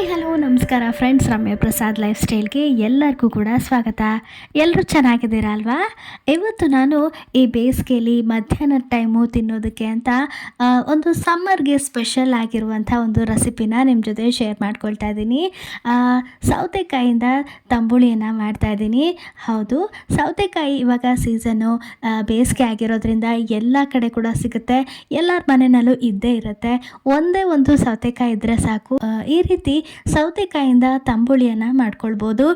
Hi, hello, ನಮಸ್ಕಾರ friends Ramya Prasad life ಸ್ಟೈಲ್ಗೆ ಎಲ್ಲರಿಗೂ ಕೂಡ ಸ್ವಾಗತ. ಎಲ್ಲರೂ ಚೆನ್ನಾಗಿದ್ದೀರಾ ಅಲ್ವಾ ಇವತ್ತು ನಾನು ಈ ಬೇಸಿಗೆಯಲ್ಲಿ ಮಧ್ಯಾಹ್ನದ ಟೈಮು ತಿನ್ನೋದಕ್ಕೆ ಅಂತ ಒಂದು ಸಮ್ಮರ್ಗೆ ಸ್ಪೆಷಲ್ ಆಗಿರುವಂಥ ಒಂದು ರೆಸಿಪಿನ ನಿಮ್ಮ ಜೊತೆ ಶೇರ್ ಮಾಡ್ಕೊಳ್ತಾ ಇದ್ದೀನಿ. ಸೌತೆಕಾಯಿಂದ ತಂಬುಳಿಯನ್ನು ಮಾಡ್ತಾ ಇದ್ದೀನಿ. ಹೌದು, ಸೌತೆಕಾಯಿ ಇವಾಗ ಸೀಸನ್ನು ಬೇಸಿಗೆ ಆಗಿರೋದ್ರಿಂದ ಎಲ್ಲ ಕಡೆ ಕೂಡ ಸಿಗುತ್ತೆ. ಎಲ್ಲರ ಮನೆಯಲ್ಲೂ ಇದ್ದೇ ಇರುತ್ತೆ. ಒಂದೇ ಒಂದು ಸೌತೆಕಾಯಿ ಇದ್ದರೆ ಸಾಕು. ಈ ರೀತಿ ಸೌತೆಕಾಯಿಂದ ತಂಬುಳಿಯನ್ನು ಮಾಡ್ಕೊಳ್ಬೋದು.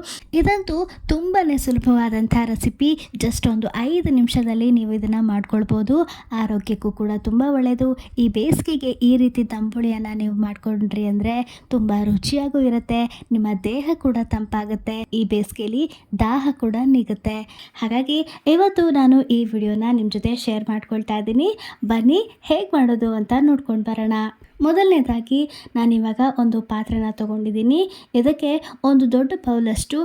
ಇದಂತೂ ತುಂಬಾ ಸುಲಭವಾದಂಥ ರೆಸಿಪಿ. ಜಸ್ಟ್ ಒಂದು ಐದು ನಿಮಿಷದಲ್ಲಿ ನೀವು ಇದನ್ನು ಮಾಡ್ಕೊಳ್ಬೋದು. ಆರೋಗ್ಯಕ್ಕೂ ಕೂಡ ತುಂಬ ಒಳ್ಳೆಯದು ಈ ಬೇಸಿಗೆಗೆ ಈ ರೀತಿ ತಂಬುಳಿಯನ್ನು ನೀವು ಮಾಡ್ಕೊಂಡ್ರಿ ಅಂದರೆ ತುಂಬ ರುಚಿಯಾಗೂ ಇರುತ್ತೆ, ನಿಮ್ಮ ದೇಹ ಕೂಡ ತಂಪಾಗುತ್ತೆ, ಈ ಬೇಸಿಗೆಯಲ್ಲಿ ದಾಹ ಕೂಡ ನೀಗುತ್ತೆ. ಹಾಗಾಗಿ ಇವತ್ತು ನಾನು ಈ ವಿಡಿಯೋನ ನಿಮ್ಮ ಜೊತೆ ಶೇರ್ ಮಾಡ್ಕೊಳ್ತಾ ಇದ್ದೀನಿ. ಬನ್ನಿ, ಹೇಗೆ ಮಾಡೋದು ಅಂತ ನೋಡ್ಕೊಂಡು ಬರೋಣ. ಮೊದಲನೇದಾಗಿ ನಾನಿವಾಗ ಒಂದು ಪಾತ್ರೆನ ತೊಗೊಂಡಿದ್ದೀನಿ. ಇದಕ್ಕೆ ಒಂದು ದೊಡ್ಡ ಬೌಲಷ್ಟು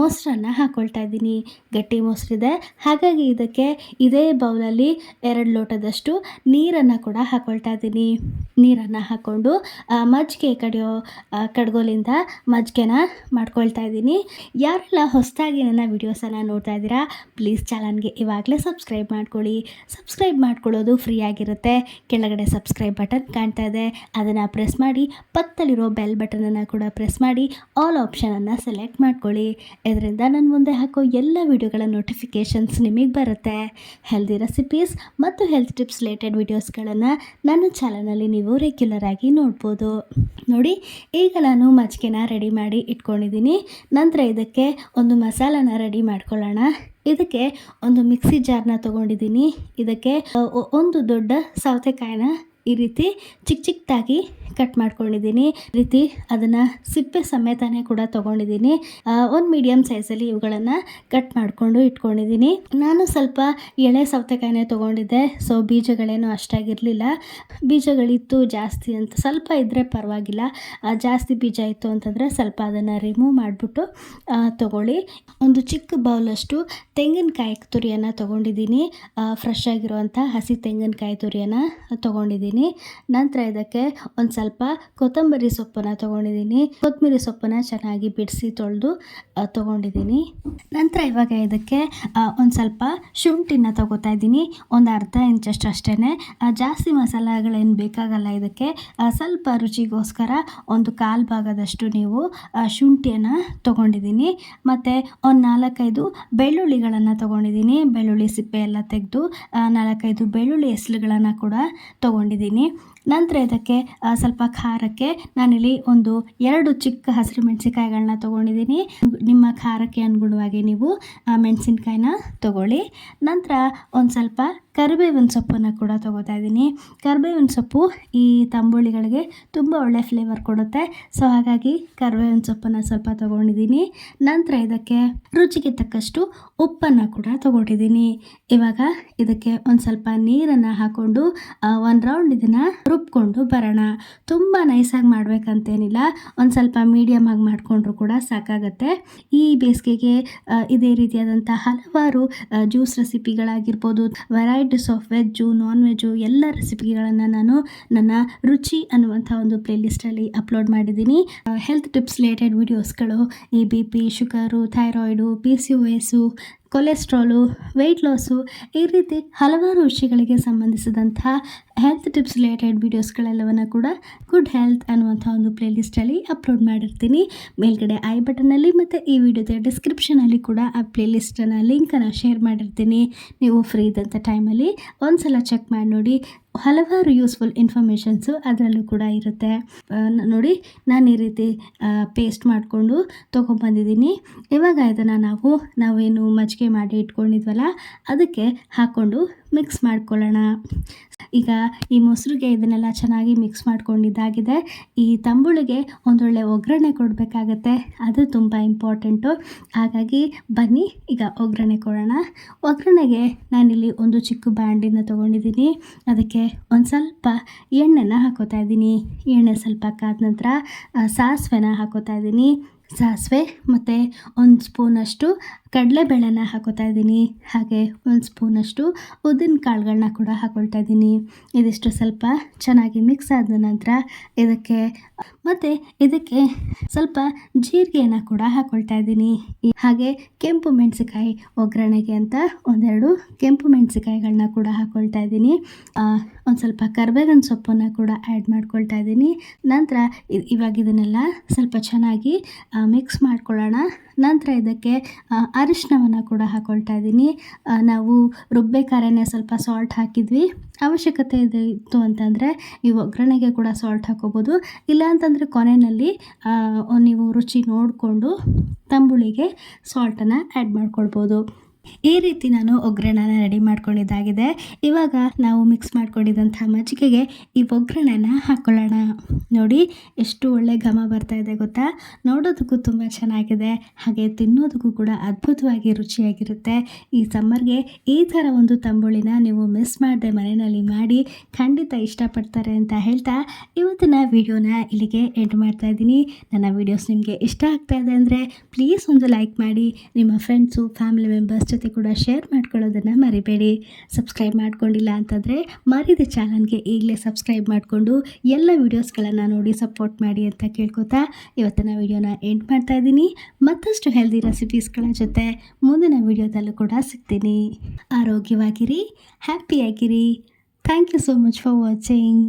ಮೊಸರನ್ನು ಹಾಕ್ಕೊಳ್ತಾ ಇದ್ದೀನಿ. ಗಟ್ಟಿ ಮೊಸರಿದೆ. ಹಾಗಾಗಿ ಇದಕ್ಕೆ ಇದೇ ಬೌಲಲ್ಲಿ ಎರಡು ಲೋಟದಷ್ಟು ನೀರನ್ನು ಕೂಡ ಹಾಕ್ಕೊಳ್ತಾ ಇದ್ದೀನಿ. ನೀರನ್ನು ಹಾಕ್ಕೊಂಡು ಮಜ್ಜಿಗೆ ಕಡಿಯೋ ಕಡ್ಗೋಲಿಂದ ಮಜ್ಜಿಗೆನ ಮಾಡ್ಕೊಳ್ತಾ ಇದ್ದೀನಿ. ಯಾರೆಲ್ಲ ಹೊಸದಾಗಿ ನನ್ನ ವಿಡಿಯೋಸನ್ನು ನೋಡ್ತಾ ಇದ್ದೀರಾ, ಪ್ಲೀಸ್ ಚಾನಲ್ಗೆ ಇವಾಗಲೇ ಸಬ್ಸ್ಕ್ರೈಬ್ ಮಾಡ್ಕೊಳ್ಳಿ. ಸಬ್ಸ್ಕ್ರೈಬ್ ಮಾಡ್ಕೊಳ್ಳೋದು ಫ್ರೀ ಆಗಿರುತ್ತೆ. ಕೆಳಗಡೆ ಸಬ್ಸ್ಕ್ರೈಬ್ ಬಟನ್ ಕಾಣ್ತಾ ಇದೆ. ಅದನ್ನು ಪ್ರೆಸ್ ಮಾಡಿ, ಪಕ್ಕದಲ್ಲಿರೋ ಬೆಲ್ ಬಟನನ್ನು ಕೂಡ ಪ್ರೆಸ್ ಮಾಡಿ ಆಲ್ ಆಪ್ಷನನ್ನು ಸೆಲೆಕ್ಟ್ ಮಾಡ್ಕೊಳ್ಳಿ. ಇದರಿಂದ ನಾನು ಮುಂದೆ ಹಾಕೋ ಎಲ್ಲ ವಿಡಿಯೋಗಳ ನೋಟಿಫಿಕೇಷನ್ಸ್ ನಿಮಗೆ ಬರುತ್ತೆ. ಹೆಲ್ದಿ ರೆಸಿಪೀಸ್ ಮತ್ತು ಹೆಲ್ತ್ ಟಿಪ್ಸ್ ರಿಲೇಟೆಡ್ ವಿಡಿಯೋಸ್ಗಳನ್ನು ನನ್ನ ಚಾನಲಲ್ಲಿ ನೀವು ರೆಗ್ಯುಲರ್ ಆಗಿ ನೋಡ್ಬೋದು. ನೋಡಿ, ಈಗ ನಾನು ಮಜ್ಜಿಗೆನ ರೆಡಿ ಮಾಡಿ ಇಟ್ಕೊಂಡಿದ್ದೀನಿ. ನಂತರ ಇದಕ್ಕೆ ಒಂದು ಮಸಾಲನ ರೆಡಿ ಮಾಡ್ಕೊಳ್ಳೋಣ. ಇದಕ್ಕೆ ಒಂದು ಮಿಕ್ಸಿ ಜಾರ್ನ ತೊಗೊಂಡಿದ್ದೀನಿ. ಇದಕ್ಕೆ ಒಂದು ದೊಡ್ಡ ಸೌತೆಕಾಯಿನ ಈ ರೀತಿ ಚಿಕ್ಕ ಚಿಕ್ಕದಾಗಿ ಕಟ್ ಮಾಡ್ಕೊಂಡಿದ್ದೀನಿ. ರೀತಿ ಅದನ್ನು ಸಿಪ್ಪೆ ಸಮೇತನೇ ಕೂಡ ತೊಗೊಂಡಿದ್ದೀನಿ. ಒಂದು ಮೀಡಿಯಮ್ ಅಲ್ಲಿ ಇವುಗಳನ್ನು ಕಟ್ ಮಾಡಿಕೊಂಡು ಇಟ್ಕೊಂಡಿದ್ದೀನಿ. ನಾನು ಸ್ವಲ್ಪ ಎಳೆ ಸೌತೆಕಾಯಿನೇ ತಗೊಂಡಿದ್ದೆ ಸೊ ಬೀಜಗಳೇನು ಅಷ್ಟಾಗಿರಲಿಲ್ಲ. ಬೀಜಗಳಿತ್ತು ಜಾಸ್ತಿ ಅಂತ, ಸ್ವಲ್ಪ ಇದ್ದರೆ ಪರವಾಗಿಲ್ಲ. ಜಾಸ್ತಿ ಬೀಜ ಇತ್ತು ಅಂತಂದರೆ ಸ್ವಲ್ಪ ಅದನ್ನು ರಿಮೂವ್ ಮಾಡಿಬಿಟ್ಟು ತೊಗೊಳ್ಳಿ. ಒಂದು ಚಿಕ್ಕ ಬೌಲಷ್ಟು ತೆಂಗಿನಕಾಯಿ ತುರಿಯನ್ನು ತಗೊಂಡಿದ್ದೀನಿ. ಫ್ರೆಶ್ ಆಗಿರುವಂಥ ಹಸಿ ತೆಂಗಿನಕಾಯಿ ತುರಿಯನ್ನು ತೊಗೊಂಡಿದ್ದೀನಿ. ನಂತರ ಇದಕ್ಕೆ ಒಂದು ಸ್ವಲ್ಪ ಕೊತ್ತಂಬರಿ ಸೊಪ್ಪನ್ನು ತಗೊಂಡಿದ್ದೀನಿ. ಕೊತ್ತಂಬರಿ ಸೊಪ್ಪನ್ನು ಚೆನ್ನಾಗಿ ಬಿಡಿಸಿ ತೊಳೆದು ತೊಗೊಂಡಿದ್ದೀನಿ. ನಂತರ ಇವಾಗ ಇದಕ್ಕೆ ಒಂದು ಸ್ವಲ್ಪ ಶುಂಠಿನ ತಗೋತಾ ಇದ್ದೀನಿ. ಒಂದು ಅರ್ಧ ಇಂಚಷ್ಟು ಅಷ್ಟೇ ಜಾಸ್ತಿ ಮಸಾಲೆಗಳೇನು ಬೇಕಾಗಲ್ಲ ಇದಕ್ಕೆ. ಸ್ವಲ್ಪ ರುಚಿಗೋಸ್ಕರ ಒಂದು ಕಾಲು ಭಾಗದಷ್ಟು ನೀವು ಶುಂಠಿಯನ್ನು ತೊಗೊಂಡಿದ್ದೀನಿ. ಮತ್ತು ಒಂದು ನಾಲ್ಕೈದು ಬೆಳ್ಳುಳ್ಳಿಗಳನ್ನು ತೊಗೊಂಡಿದ್ದೀನಿ. ಬೆಳ್ಳುಳ್ಳಿ ಸಿಪ್ಪೆ ಎಲ್ಲ ತೆಗೆದು ನಾಲ್ಕೈದು ಬೆಳ್ಳುಳ್ಳಿ ಎಸ್ಲುಗಳನ್ನು ಕೂಡ ತೊಗೊಂಡಿದ್ದೀನಿ. ನಂತರ ಇದಕ್ಕೆ ಸ್ವಲ್ಪ ಖಾರಕ್ಕೆ ನಾನಿಲ್ಲಿ ಒಂದು ಎರಡು ಚಿಕ್ಕ ಹಸಿರು ಮೆಣಸಿನ್ಕಾಯಿಗಳನ್ನ ತೊಗೊಂಡಿದ್ದೀನಿ. ನಿಮ್ಮ ಖಾರಕ್ಕೆ ಅನುಗುಣವಾಗಿ ನೀವು ಮೆಣಸಿನಕಾಯಿನ ತೊಗೊಳ್ಳಿ. ನಂತರ ಒಂದು ಸ್ವಲ್ಪ ಕರಿಬೇವಿನ ಸೊಪ್ಪನ್ನು ಕೂಡ ತೊಗೋತಾ ಇದ್ದೀನಿ. ಕರಿಬೇವಿನ ಸೊಪ್ಪು ಈ ತಂಬುಳಿಗಳಿಗೆ ತುಂಬ ಒಳ್ಳೆ ಫ್ಲೇವರ್ ಕೊಡುತ್ತೆ. ಸೊ, ಹಾಗಾಗಿ ಕರಿಬೇವಿನ ಸೊಪ್ಪನ್ನು ಸ್ವಲ್ಪ ತೊಗೊಂಡಿದ್ದೀನಿ. ನಂತರ ಇದಕ್ಕೆ ರುಚಿಗೆ ತಕ್ಕಷ್ಟು ಉಪ್ಪನ್ನು ಕೂಡ ತೊಗೊಂಡಿದ್ದೀನಿ. ಇವಾಗ ಇದಕ್ಕೆ ಒಂದು ಸ್ವಲ್ಪ ನೀರನ್ನು ಹಾಕ್ಕೊಂಡು ಒಂದು ರೌಂಡ್ ಇದನ್ನು ರುಬ್ಕೊಂಡು ಬರೋಣ. ತುಂಬ ನೈಸಾಗಿ ಮಾಡಬೇಕಂತೇನಿಲ್ಲ. ಒಂದು ಸ್ವಲ್ಪ ಮೀಡಿಯಮ್ ಆಗಿ ಮಾಡಿಕೊಂಡ್ರು ಕೂಡ ಸಾಕಾಗತ್ತೆ. ಈ ಬೇಸಿಗೆಗೆ ಇದೇ ರೀತಿಯಾದಂಥ ಹಲವಾರು juice ರೆಸಿಪಿಗಳಾಗಿರ್ಬೋದು varieties of veg non veg ಎಲ್ಲ ರೆಸಿಪಿಗಳನ್ನು ನಾನು ನನ್ನ ರುಚಿ ಅನ್ನುವಂಥ ಒಂದು ಪ್ಲೇಲಿಸ್ಟಲ್ಲಿ ಅಪ್ಲೋಡ್ ಮಾಡಿದ್ದೀನಿ. ಹೆಲ್ತ್ ಟಿಪ್ಸ್ ರಿಲೇಟೆಡ್ ವಿಡಿಯೋಸ್ಗಳು ಈ B P sugar thyroid P C O S cholesterol weight loss ಈ ರೀತಿ ಹಲವಾರು ವಿಷಯಗಳಿಗೆ ಸಂಬಂಧಿಸಿದಂತಹ ಹೆಲ್ತ್ ಟಿಪ್ಸ್ ರಿಲೇಟೆಡ್ ವೀಡಿಯೋಸ್ಗಳೆಲ್ಲವನ್ನು ಕೂಡ ಗುಡ್ ಹೆಲ್ತ್ ಅನ್ನುವಂಥ ಒಂದು ಪ್ಲೇಲಿಸ್ಟಲ್ಲಿ ಅಪ್ಲೋಡ್ ಮಾಡಿರ್ತೀನಿ. ಮೇಲ್ಗಡೆ ಐ ಬಟನಲ್ಲಿ ಮತ್ತು ಈ ವಿಡಿಯೋದ ಡಿಸ್ಕ್ರಿಪ್ಷನಲ್ಲಿ ಕೂಡ ಆ ಪ್ಲೇಲಿಸ್ಟನ್ನು ಲಿಂಕನ್ನು ಶೇರ್ ಮಾಡಿರ್ತೀನಿ. ನೀವು ಫ್ರೀ ಇದ್ದಂಥ ಟೈಮಲ್ಲಿ ಒಂದು ಸಲ ಚೆಕ್ ಮಾಡಿ ನೋಡಿ. ಹಲವಾರು ಯೂಸ್ಫುಲ್ ಇನ್ಫಾರ್ಮೇಷನ್ಸು ಅದರಲ್ಲೂ ಕೂಡ ಇರುತ್ತೆ. ನೋಡಿ, ನಾನು ಈ ರೀತಿ ಪೇಸ್ಟ್ ಮಾಡಿಕೊಂಡು ತೊಗೊಂಬಂದಿದ್ದೀನಿ ಇವಾಗ ಇದನ್ನು ನಾವು, ನಾವೇನು ಮಜ್ಜಿಗೆ ಮಾಡಿ ಇಟ್ಕೊಂಡಿದ್ವಲ್ಲ, ಅದಕ್ಕೆ ಹಾಕ್ಕೊಂಡು ಮಿಕ್ಸ್ ಮಾಡ್ಕೊಳ್ಳೋಣ. ಈಗ ಈ ಮೊಸರಿಗೆ ಇದನ್ನೆಲ್ಲ ಚೆನ್ನಾಗಿ ಮಿಕ್ಸ್ ಮಾಡ್ಕೊಂಡಿದ್ದಾಗಿದೆ. ಈ ತಂಬುಳಿಗೆ ಒಂದೊಳ್ಳೆ ಒಗ್ಗರಣೆ ಕೊಡಬೇಕಾಗತ್ತೆ. ಅದು ತುಂಬ ಇಂಪಾರ್ಟೆಂಟು ಹಾಗಾಗಿ ಬನ್ನಿ, ಈಗ ಒಗ್ಗರಣೆ ಕೊಡೋಣ. ಒಗ್ಗರಣೆಗೆ ನಾನಿಲ್ಲಿ ಒಂದು ಚಿಕ್ಕ ಬ್ಯಾಂಡಿನ ತೊಗೊಂಡಿದ್ದೀನಿ. ಅದಕ್ಕೆ ಒಂದು ಸ್ವಲ್ಪ ಎಣ್ಣೆನ ಹಾಕೋತಾ ಇದ್ದೀನಿ. ಎಣ್ಣೆ ಸ್ವಲ್ಪ ಕಾದ ನಂತರ ಸಾಸಿವೆನ ಹಾಕೋತಾ ಇದ್ದೀನಿ. ಸಾಸಿವೆ ಮತ್ತು ಒಂದು ಸ್ಪೂನಷ್ಟು ಕಡಲೆಬೇಳೆನ ಹಾಕೋತಾ ಇದ್ದೀನಿ. ಹಾಗೆ ಒಂದು ಸ್ಪೂನಷ್ಟು ಉದ್ದಿನ ಕಾಳುಗಳನ್ನ ಕೂಡ ಹಾಕೊಳ್ತಾ ಇದ್ದೀನಿ. ಇದಿಷ್ಟು ಸ್ವಲ್ಪ ಚೆನ್ನಾಗಿ ಮಿಕ್ಸ್ ಆದ ನಂತರ ಇದಕ್ಕೆ ಮತ್ತು ಇದಕ್ಕೆ ಸ್ವಲ್ಪ ಜೀರಿಗೆಯನ್ನು ಕೂಡ ಹಾಕೊಳ್ತಾ ಇದ್ದೀನಿ. ಹಾಗೆ ಕೆಂಪು ಮೆಣಸಿಕಾಯಿ ಒಗ್ಗರಣೆಗೆ ಅಂತ ಒಂದೆರಡು ಕೆಂಪು ಮೆಣಸಿಕಾಯಿಗಳನ್ನ ಕೂಡ ಹಾಕೊಳ್ತಾ ಇದ್ದೀನಿ. ಒಂದು ಸ್ವಲ್ಪ ಕರ್ಬೇವಿನ ಸೊಪ್ಪನ್ನು ಕೂಡ ಆ್ಯಡ್ ಮಾಡ್ಕೊಳ್ತಾ ಇದ್ದೀನಿ. ನಂತರ ಇವಾಗ ಇದನ್ನೆಲ್ಲ ಸ್ವಲ್ಪ ಚೆನ್ನಾಗಿ ಮಿಕ್ಸ್ ಮಾಡ್ಕೊಳ್ಳೋಣ. ನಂತರ ಇದಕ್ಕೆ ಅರಿಶಿನವನ್ನು ಕೂಡ ಹಾಕೊಳ್ತಾ ಇದ್ದೀನಿ. ನಾವು ರುಬ್ಬೇಕಾದ್ರೆ ಸ್ವಲ್ಪ ಸಾಲ್ಟ್ ಹಾಕಿದ್ವಿ. ಅವಶ್ಯಕತೆ ಇತ್ತು ಅಂತಂದರೆ ಈ ಒಗ್ಗರಣೆಗೆ ಕೂಡ ಸಾಲ್ಟ್ ಹಾಕೋಬೋದು. ಇಲ್ಲ ಅಂತಂದರೆ ಕೊನೆಯಲ್ಲಿ ನೀವು ರುಚಿ ನೋಡಿಕೊಂಡು ತಂಬುಳಿಗೆ ಸಾಲ್ಟನ್ನು ಆ್ಯಡ್ ಮಾಡ್ಕೊಳ್ಬೋದು. ಈ ರೀತಿ ನಾನು ಒಗ್ಗರಣೆನ ರೆಡಿ ಮಾಡ್ಕೊಂಡಿದ್ದಾಗಿದೆ. ಇವಾಗ ನಾವು ಮಿಕ್ಸ್ ಮಾಡ್ಕೊಂಡಿದ್ದಂಥ ಮಜ್ಜಿಗೆಗೆ ಈ ಒಗ್ಗರಣೆನ ಹಾಕ್ಕೊಳ್ಳೋಣ ನೋಡಿ, ಎಷ್ಟು ಒಳ್ಳೆ ಘಮ ಬರ್ತಾ ಇದೆ ಗೊತ್ತಾ? ನೋಡೋದಕ್ಕೂ ತುಂಬ ಚೆನ್ನಾಗಿದೆ. ಹಾಗೆ ತಿನ್ನೋದಕ್ಕೂ ಕೂಡ ಅದ್ಭುತವಾಗಿ ರುಚಿಯಾಗಿರುತ್ತೆ. ಈ ಸಮ್ಮರ್ಗೆ ಈ ಥರ ಒಂದು ತಂಬುಳಿನ ನೀವು ಮಿಸ್ ಮಾಡದೆ ಮನೆಯಲ್ಲಿ ಮಾಡಿ ಖಂಡಿತ ಇಷ್ಟಪಡ್ತಾರೆ ಅಂತ ಹೇಳ್ತಾ ಇವತ್ತಿನ ವಿಡಿಯೋನ ಇಲ್ಲಿಗೆ ಎಂಡ್ ಮಾಡ್ತಾ ಇದ್ದೀನಿ. ನನ್ನ ವಿಡಿಯೋಸ್ ನಿಮಗೆ ಇಷ್ಟ ಆಗ್ತಾ ಇದೆ ಅಂದರೆ ಪ್ಲೀಸ್ ಒಂದು ಲೈಕ್ ಮಾಡಿ. ನಿಮ್ಮ ಫ್ರೆಂಡ್ಸು ಫ್ಯಾಮಿಲಿ ಮೆಂಬರ್ಸ್ ಜೊತೆ ಕೂಡ ಶೇರ್ ಮಾಡ್ಕೊಳ್ಳೋದನ್ನು ಮರಿಬೇಡಿ. ಸಬ್ಸ್ಕ್ರೈಬ್ ಮಾಡ್ಕೊಂಡಿಲ್ಲ ಅಂತಂದರೆ ಮರಿದ ಚಾನಲ್ಗೆ ಈಗಲೇ ಸಬ್ಸ್ಕ್ರೈಬ್ ಮಾಡಿಕೊಂಡು ಎಲ್ಲ ವೀಡಿಯೋಸ್ಗಳನ್ನು ನೋಡಿ ಸಪೋರ್ಟ್ ಮಾಡಿ ಅಂತ ಕೇಳ್ಕೊತಾ ಇವತ್ತಿನ ವಿಡಿಯೋನ ಎಂಡ್ ಮಾಡ್ತಾ ಇದ್ದೀನಿ. ಮತ್ತಷ್ಟು ಹೆಲ್ದಿ ರೆಸಿಪೀಸ್ಗಳ ಜೊತೆ ಮುಂದಿನ ವಿಡಿಯೋದಲ್ಲೂ ಕೂಡ ಸಿಗ್ತೀನಿ. ಆರೋಗ್ಯವಾಗಿರಿ ಹ್ಯಾಪಿಯಾಗಿರಿ thank you so much for watching